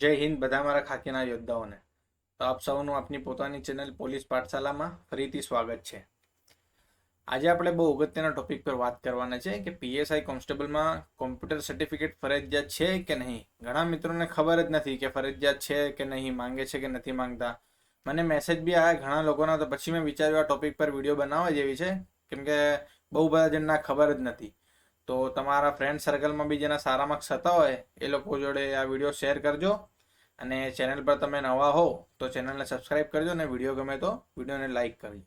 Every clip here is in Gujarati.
જય હિન્દ બધા મારા ખાકીના યોદ્ધાઓને. તો આપ સૌનું આપની પોતાની ચેનલ પોલીસ પાઠશાલામાં ફરીથી સ્વાગત છે. આજે આપણે બહુ અગત્યના ટોપિક પર વાત કરવાના છે કે પીએસઆઈ કોન્સ્ટેબલમાં કોમ્પ્યુટર સર્ટિફિકેટ ફરજિયાત છે કે નહીં? ઘણા મિત્રોને ખબર જ નથી કે ફરજિયાત છે કે નહીં, માંગે છે કે નથી માંગતા. મને મેસેજ બી આવ્યા ઘણા લોકોના, તો પછી મેં વિચાર્યું આ ટોપિક પર વીડિયો બનાવવા જેવી છે. કેમ કે બહુ બધા જણના ખબર જ નથી. તો તમારા ફ્રેન્ડ સર્કલમાં બી જેના સારા માર્ક્સ થતા હોય, એ લોકો જોડે આ વીડિયો શેર કરજો. અને ચેનલ પર તમે નવા હો તો ચેનલને સબસ્ક્રાઇબ કરજો અને વીડિયો ગમે તો વિડીયોને લાઈક કરજો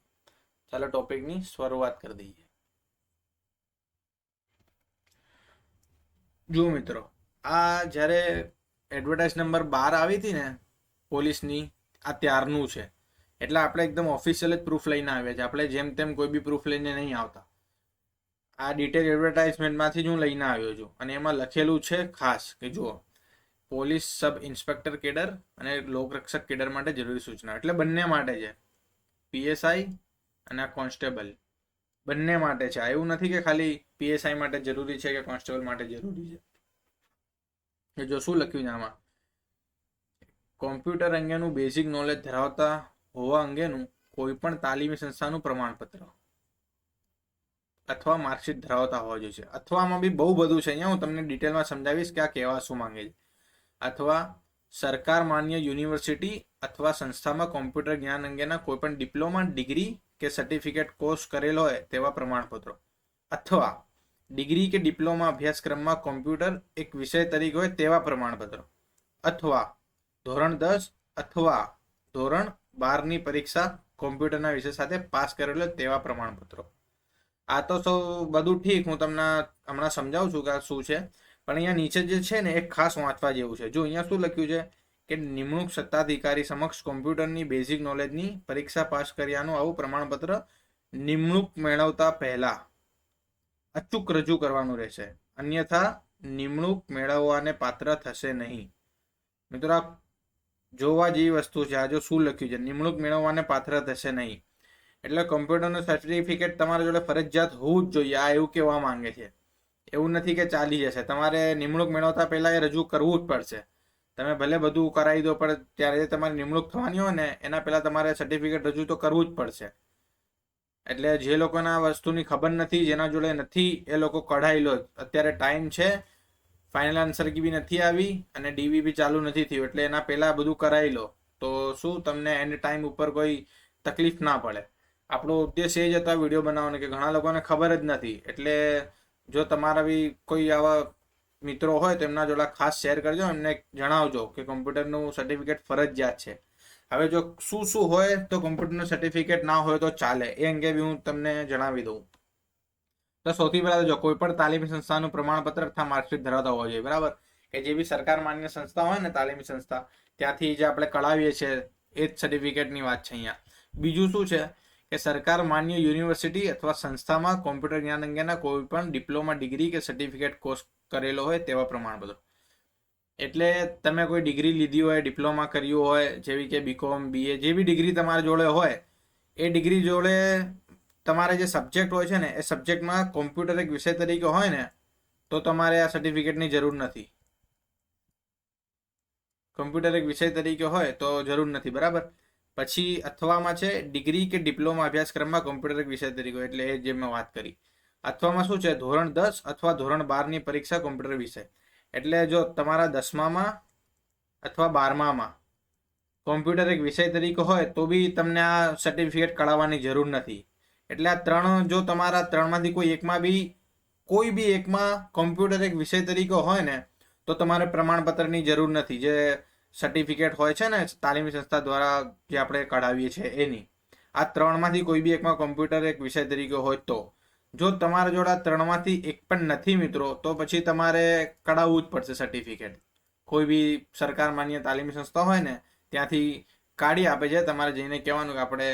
ચાલો ટોપિકની શરૂઆત કરી દઈએ. જુઓ મિત્રો, આ જ્યારે એડવર્ટાઇઝ નંબર બાર આવી હતી ને, પોલીસની, આ ત્યારનું છે. એટલે આપણે એકદમ ઓફિશિયલ જ પ્રૂફ લઈને આવ્યા છે આપણે જેમ તેમ કોઈ બી પ્રૂફ લઈને નહીં આવતા. આ ડિટેલ એડવર્ટાઇઝમેન્ટમાંથી જ હું લઈને આવ્યો છું. અને એમાં લખેલું છે ખાસ કે જુઓ. પોલીસ સબ ઇન્સ્પેક્ટર કેડર અને લોકરક્ષક કેડર માટે જરૂરી સૂચના એટલે બંને માટે છે. પીએસઆઈ અને આ કોન્સ્ટેબલ. બંને માટે છે. એવું નથી કે ખાલી પીએસઆઈ માટે જરૂરી છે કે કોન્સ્ટેબલ માટે જરૂરી છે. એ જો શું લખ્યું છે આમાં? કોમ્પ્યુટર અંગેનું બેઝિક નોલેજ ધરાવતા હોવા અંગેનું કોઈ પણ તાલીમી સંસ્થાનું પ્રમાણપત્ર. અથવા માર્કશીટ ધરાવતા હોવા જોઈએ અથવામાં બી બહુ બધું છે. અહીંયા હું તમને ડિટેલમાં સમજાવીશ કે આ કહેવા શું માંગે છે. અથવા સરકાર માન્ય યુનિવર્સિટી અથવા સંસ્થામાં કોમ્પ્યુટર જ્ઞાન અંગેના કોઈપણ ડિપ્લોમા, ડિગ્રી કે સર્ટિફિકેટ કોર્સ કરેલો હોય તેવા પ્રમાણપત્રો. અથવા ડિગ્રી કે ડિપ્લોમા અભ્યાસક્રમમાં કોમ્પ્યુટર એક વિષય તરીકે હોય તેવા પ્રમાણપત્રો. અથવા ધોરણ દસ અથવા ધોરણ બારની પરીક્ષા કોમ્પ્યુટરના વિષય સાથે પાસ કરેલો તેવા પ્રમાણપત્રો. આ તો સૌ બધું ઠીક, હું તમને હમણાં સમજાવું છું કે આ શું છે. પણ અહીંયા નીચે જે છે ને, એ ખાસ વાંચવા જેવું છે. જો અહીંયા શું લખ્યું છે કે નિમણૂક સત્તાધિકારી સમક્ષ કોમ્પ્યુટરની બેઝિક નોલેજની પરીક્ષા પાસ કર્યાનું આવું પ્રમાણપત્ર નિમણૂક મેળવતા પહેલા અચૂક રજૂ કરવાનું રહેશે. અન્યથા નિમણૂક મેળવવાને પાત્ર થશે નહીં. મિત્રો, આ જોવા જેવી વસ્તુ છે. આ જો શું લખ્યું છે? નિમણૂક મેળવવાને પાત્ર થશે નહીં. એટલે કમ્પ્યુટરનું સર્ટિફિકેટ તમારા જોડે ફરજિયાત હોવું જ જોઈએ, આ એવું કહેવા માંગે છે. એવું નથી કે ચાલી જશે. તમારે નિમણૂક મેળવતા પહેલાં એ રજૂ કરવું જ પડશે. તમે ભલે બધું કરાવી દો, પણ ત્યારે તમારી નિમણૂક થવાની હોય ને, એના પહેલાં તમારે સર્ટિફિકેટ રજૂ તો કરવું જ પડશે. એટલે જે લોકોના વસ્તુની ખબર નથી, જેના જોડે નથી, એ લોકો કઢાઈ લો. અત્યારે ટાઈમ છે ફાઇનલ આન્સર બી નથી આવી અને ડીવી બી ચાલુ નથી થયું. એટલે એના પહેલાં બધું કરાવી લો. તો શું તમને એન્ડ ટાઈમ ઉપર કોઈ તકલીફ ના પડે? આપણો ઉદ્દેશ એ જ હતા વીડિયો બનાવવાનો કે ઘણા લોકોને ખબર જ નથી. એટલે જો તમારા બી કોઈ આવા મિત્રો હોય તો એમના જોડા ખાસ શેર કરજો, એમને જણાવજો કે કોમ્પ્યુટરનું સર્ટિફિકેટ ફરજિયાત છે. હવે જો શું શું હોય તો કોમ્પ્યુટરનું સર્ટિફિકેટ ના હોય તો ચાલે. એ અંગે બી હું તમને જણાવી દઉં. તો સૌથી પહેલા જો કોઈ પણ તાલીમી સંસ્થાનું પ્રમાણપત્ર અથવા માર્કશીટ ધરાવતા હોવા જોઈએ, બરાબર? કે જે બી સરકાર માન્ય સંસ્થા હોય ને તાલીમી સંસ્થા, ત્યાંથી જે આપણે કઢાવીએ છીએ, એ જ સર્ટિફિકેટની વાત છે અહીંયા. બીજું શું છે? કે સરકાર માન્ય યુનિવર્સિટી અથવા સંસ્થામાં કોમ્પ્યુટર જ્ઞાન અંગેના કોઈ પણ ડિપ્લોમા ડિગ્રી કે સર્ટિફિકેટ કોર્સ કરેલો હોય તેવા પ્રમાણપત્રો. એટલે તમે કોઈ ડિગ્રી લીધી હોય, ડિપ્લોમા કર્યું હોય, જેવી કે બીકોમ બીએ જે બી ડિગ્રી તમારા જોડે હોય, એ ડિગ્રી જોડે તમારે જે સબ્જેક્ટ હોય છે ને, એ સબ્જેક્ટમાં કોમ્પ્યુટર એક વિષય તરીકે હોય ને, તો તમારે આ સર્ટિફિકેટની જરૂર નથી. કોમ્પ્યુટર એક વિષય તરીકે હોય તો જરૂર નથી, બરાબર? પછી અથવામાં છે ડિગ્રી કે ડિપ્લોમા અભ્યાસક્રમમાં કોમ્પ્યુટર વિષય તરીકે એટલે એ જે મેં વાત કરી. અથવામાં શું છે? ધોરણ દસ અથવા ધોરણ બારની પરીક્ષા કોમ્પ્યુટર વિષય. એટલે જો તમારા દસમામાં અથવા બારમામાં કોમ્પ્યુટર એક વિષય તરીકે હોય તો બી તમને આ સર્ટિફિકેટ કઢાવવાની જરૂર નથી. એટલે આ ત્રણ જો તમારા ત્રણમાંથી કોઈ એકમાં બી કોઈ બી એકમાં કોમ્પ્યુટર એક વિષય તરીકે હોય ને, તો તમારે પ્રમાણપત્રની જરૂર નથી. જે સર્ટિફિકેટ હોય છે ને તાલીમી સંસ્થા દ્વારા જે આપણે કઢાવીએ છીએ એની. આ ત્રણમાંથી કોઈ બી એકમાં કોમ્પ્યુટર એક વિષય તરીકે હોય તો. જો તમારા જોડે ત્રણમાંથી એક પણ નથી મિત્રો, તો પછી તમારે કઢાવવું જ પડશે સર્ટિફિકેટ કોઈ બી સરકાર માન્ય તાલીમી સંસ્થા હોય ને, ત્યાંથી કાઢી આપે છે. તમારે જઈને કહેવાનું કે આપણે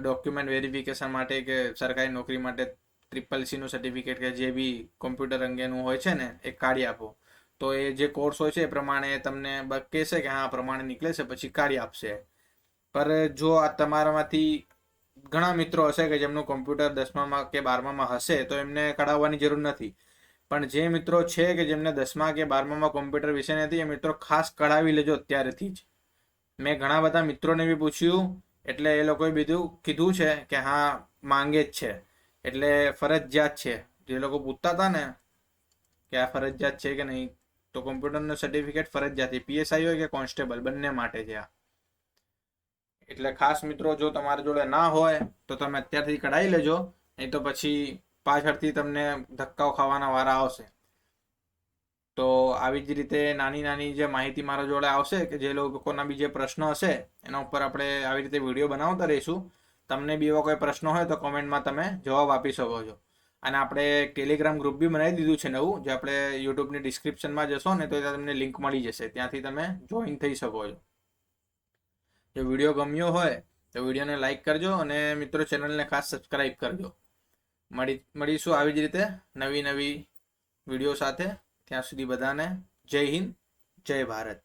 ડોક્યુમેન્ટ વેરિફિકેશન માટે કે સરકારી નોકરી માટે ટ્રિપલ સીનું સર્ટિફિકેટ કે જે બી કોમ્પ્યુટર અંગેનું હોય છે ને, એ કાઢી આપો. તો એ જે કોર્સ હોય છે એ પ્રમાણે તમને કહેશે કે હા પ્રમાણે નીકળે છે, પછી કાઢી આપશે. પર જો આ તમારામાંથી ઘણા મિત્રો હશે કે જેમનું કોમ્પ્યુટર દસમામાં કે બારમામાં હશે, તો એમને કઢાવવાની જરૂર નથી. પણ જે મિત્રો છે કે જેમને દસમા કે બારમામાં કોમ્પ્યુટર વિષય નથી, એ મિત્રો ખાસ કઢાવી લેજો અત્યારેથી જ. મેં ઘણા બધા મિત્રોને બી પૂછ્યું, એટલે એ લોકોએ બીજું કીધું છે કે હા, માંગે જ છે. એટલે ફરજિયાત છે. જે લોકો પૂછતા હતા ને, કે આ ફરજિયાત છે કે નહીં તો કોમ્પ્યુટરનું સર્ટિફિકેટ ફરજિયાત પીએસઆઈ હોય કે કોન્સ્ટેબલ બંને માટે છે આ. એટલે ખાસ મિત્રો, જો તમારા જોડે ના હોય, તો તમે અત્યારથી કઢાઈ લેજો. નહીં તો પછી પાછળથી તમને ધક્કાઓ ખાવાના વારા આવશે. તો આવી જ રીતે નાની નાની જે માહિતી મારા જોડે આવશે કે જે લોકોના બી જે પ્રશ્નો હશે, એના ઉપર આપણે આવી રીતે વીડિયો બનાવતા રહીશું. તમને બી એવા કોઈ પ્રશ્નો હોય તો કોમેન્ટમાં તમે જવાબ આપી શકો છો. અને આપણે ટેલિગ્રામ ગ્રુપ બી બનાવી દીધું છે નવું, જે આપણે યુટ્યુબની ડિસ્ક્રિપ્શનમાં જશો ને તો ત્યાં તમને લિંક મળી જશે. ત્યાંથી તમે જોઈન થઈ શકો છો. જો વીડિયો ગમ્યો હોય તો વિડીયોને લાઇક કરજો અને મિત્રો ચેનલને ખાસ સબસ્ક્રાઈબ કરજો. મળી, મળીશું આવી જ રીતે નવી નવી વીડિયો સાથે. ત્યાં સુધી બધાને જય હિન્દ, જય ભારત.